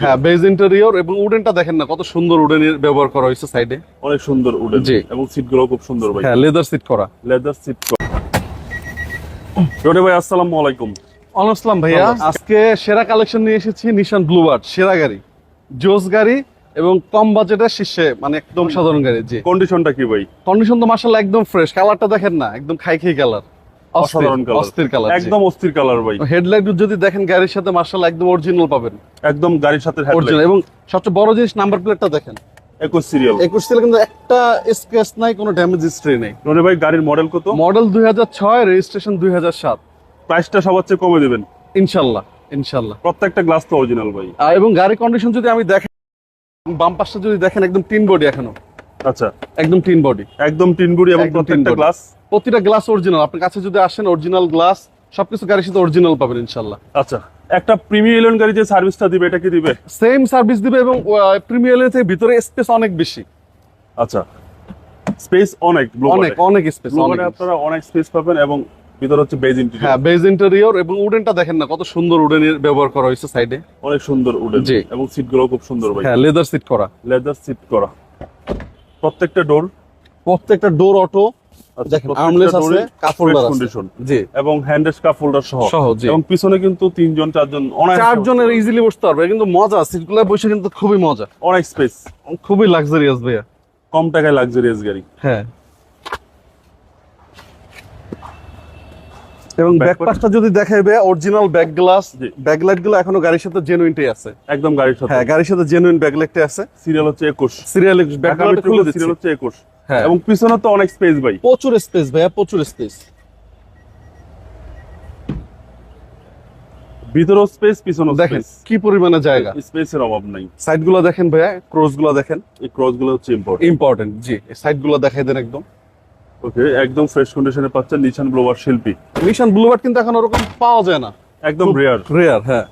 হ্যাঁ beige interior এবং উডেনটা দেখেন না কত সুন্দর উডেনের ব্যবহার করা হয়েছে সাইডে অনেক সুন্দর উডেন। জি। এবং সিট খুব সুন্দর ভাই। হ্যাঁ লেদার সিট করা। লেদার সিট রনি ভাই আসসালামু আলাইকুম। অনসলাম ভাইয়া। আজকে সেরা কালেকশন নিয়ে এসেছি নিশান ব্লুবার্ড সেরা গাড়ি। জোস গাড়ি এবং কম বাজেটের শীর্ষে মানে একদম সাধারণ গাড়ি জি। কন্ডিশনটা কি ভাই? কন্ডিশন তো মার্শাল একদম ফ্রেশ কালারটা দেখেন না একদম খাই খাই কালার অসাধারণ কালার অস্থির কালার একদম অস্থির কালার ভাই। হেডলাইট যদি দেখেন গাড়ির সাথে মার্শাল একদম অরিজিনাল পাবেন। একদম গাড়ির সাথে অরিজিনাল এবং সবচেয়ে বড় জিনিস নাম্বার প্লেটটা দেখেন। একুশ সিরিয়াল একুশ সালে কিন্তু একটা স্ক্র্যাচ নাই কোনো ড্যামেজ হিস্ট্রি নেই। রনি ভাই গাড়ির মডেল কত? মডেল দুই হাজার ছয় রেজিস্ট্রেশন দুই হাজার সাত। প্রাইসটা সবার চেয়ে কমে দিবেন। ইনশাল্লাহ ইনশাল্লাহ। প্রত্যেকটা গ্লাস তো অরিজিনাল ভাই। এবং গাড়ির কন্ডিশন যদি আমি দেখেন বাম পাশটা যদি দেখেন একদম টিন বডি এখনও। আচ্ছা। একদম টিন বডি একদম টিনগুড়ি এবং একদম প্রত্যেকটা গ্লাস প্রতিটা গ্লাস অরিজিনাল আপনার কাছে যদি আসেন অরিজিনাল গ্লাস সবকিছু গাড়ির সাথে অরিজিনাল পাবেন ইনশাল্লাহ আচ্ছা একটা প্রিমিয়ার ইলেভেন গাড়ি যে সার্ভিসটা দিবে এটা কি দিবে? সেম সার্ভিস দিবে এবং প্রিমিয়ার থেকে ভিতরে স্পেস অনেক বেশি। আচ্ছা স্পেস অনেক অনেক অনেক স্পেস অনেক আপনারা অনেক স্পেস পাবেন এবং ভিতর হচ্ছে বেজ ইন্টেরিয়র হ্যাঁ বেজ ইন্টেরিয়র এবং উডেনটা দেখেন না কত সুন্দর উডেনের ব্যবহার করা হয়েছে সাইডে অনেক সুন্দর উডেন জি। এবং সিটগুলো খুব সুন্দর ভাই। হ্যাঁ লেদার সিট করা। লেদার সিট করা। প্রত্যেকটা ডোর প্রত্যেকটা ডোর অটো দেখেন আর্মলেস আছে কাপ হোল্ডার কন্ডিশন জি। এবং হ্যান্ডেস কাপ হোল্ডার সহ। সহ জি। এবং পিছনে কিন্তু তিনজন চারজন অনেক চারজনের ইজিলি বসতে পারবে কিন্তু মজা সিটগুলো বসে কিন্তু খুবই মজা। অনেক স্পেস খুবই লাক্সারিয়াস ভাইয়া। কম টাকায় লাক্সারিয়াস গাড়ি। হ্যাঁ। এবং ব্যাক পাশটা যদি দেখাইবে অরিজিনাল ব্যাক গ্লাস জি। ব্যাক লাইটগুলো এখনও গাড়ির সাথে জেনুইনটাই আছে। একদম গাড়ির সাথে। হ্যাঁ গাড়ির সাথে জেনুইন ব্যাক আছে। সিরিয়াল হচ্ছে একুশ। সিরিয়াল ব্যাক লাইট খুলে সিরিয়াল হচ্ছে একুশ। হ্যাঁ। এবং পিছনে তো অনেক স্পেস ভাই। প্রচুর স্পেস ভাইয়া প্রচুর স্পেস ভিতরেও স্পেস পিছনেও দেখেন কি পরিমাণে জায়গা। স্পেসের অভাব নাই। সাইডগুলো দেখেন ভাইয়া ক্রসগুলো দেখেন। এই ক্রসগুলো হচ্ছে ইম্পর্টেন্ট ইম্পর্টেন্ট জি। সাইডগুলো দেখাই দেন একদম। ওকে একদম ফ্রেশ কন্ডিশনে পাচ্ছেন নিশান ব্লোবার শিল্পী মিশন ব্লুবার্ড কিন্তু এখন ওরকম পাওয়া যায় না। একদম রেয়ার রেয়ার হ্যাঁ।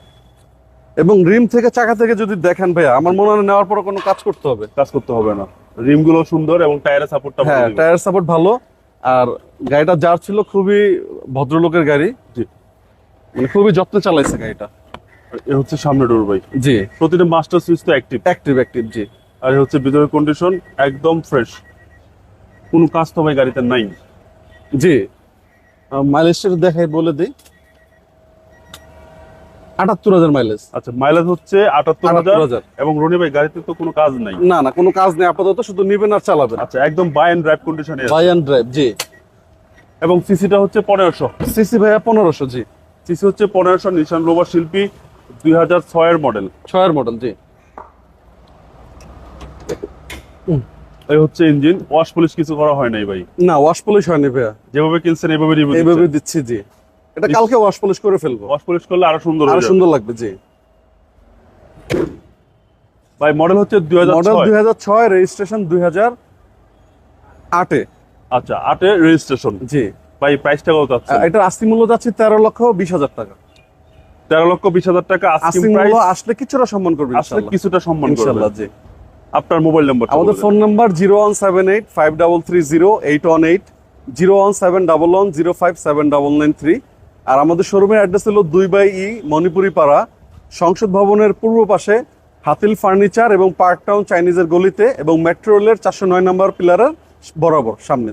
এবং রিম থেকে চাকা থেকে যদি দেখেন ভাইয়া আমার মনে হয় নেওয়ার পর কোনো কাজ করতে হবে। কাজ করতে হবে না। রিমগুলো সুন্দর এবং টায়ারের সাপোর্টটা হ্যাঁ টায়ার সাপোর্ট ভালো। আর গাড়িটা যার ছিল খুবই ভদ্রলোকের গাড়ি। জি। মানে খুবই যত্নে চালাইছে গাড়িটা। এ হচ্ছে সামনে ডোর ভাই জি। প্রতিটা মাস্টার সুইচ তো অ্যাক্টিভ অ্যাক্টিভ অ্যাক্টিভ জি। আর এ হচ্ছে ভিতরের কন্ডিশন একদম ফ্রেশ কোনো কাজ তো ভাই গাড়িতে নাই। জি। মাইলেজটা দেখাই বলে দিই। আটাত্তর হাজার মাইলেজ আচ্ছা মাইলেজ হচ্ছে আটাত্তর আটাত্তর হাজার। হাজার এবং রনি ভাই গাড়িতে তো কোনো কাজ নাই। না না কোনো কাজ নেই আপাতত শুধু নিবেন আর চালাবেন। আচ্ছা একদম বাই অ্যান্ড ড্রাইভ কন্ডিশনে বাই অ্যান্ড ড্রাইভ জি। এবং সিসিটা হচ্ছে পনেরোশো। সিসি ভাইয়া পনেরোশো জি। সিসি হচ্ছে পনেরোশো নিশান শিল্পী দুই হাজার ছয়ের মডেল ছয়ের মডেল জি। এই হচ্ছে ইঞ্জিন ওয়াশ পলিশ কিছু করা হয় নাই ভাই। না ওয়াশ পলিশ হয়নি ভাইয়া। যেভাবে কিনছেন এইভাবে রিভিউ এইভাবে দিচ্ছি জি। এটা কালকে ওয়াশ পলিশ করে ফেলব। ওয়াশ পলিশ করলে আরও সুন্দর আরও সুন্দর লাগবে জি। ভাই মডেল হচ্ছে 2006 মডেল 2006 রেজিস্ট্রেশন 2008 আটে। আচ্ছা আটে রেজিস্ট্রেশন জি। ভাই প্রাইসটা কত আছে এটা আস্তি মূল্য যাচ্ছে 13 লক্ষ 20 হাজার টাকা। 13 লক্ষ 20 হাজার টাকা আস্তি মূল্য আসলে কিছুটা সম্মান করবে আসলে কিছুটা সম্মান করবে। ইনশাআল্লাহ জি। আপনার মোবাইল নাম্বার আমাদের ফোন নাম্বার নাইন থ্রী। আর আমাদের শোরুমের অ্যাড্রেস হলো দুই বাই ই মণিপুরি পাড়া সংসদ ভবনের পূর্ব পাশে হাতিল ফার্নিচার এবং পার্ক টাউন চাইনিজের গলিতে এবং মেট্রো রেলের চারশো নয় নম্বর পিলারের বরাবর সামনে।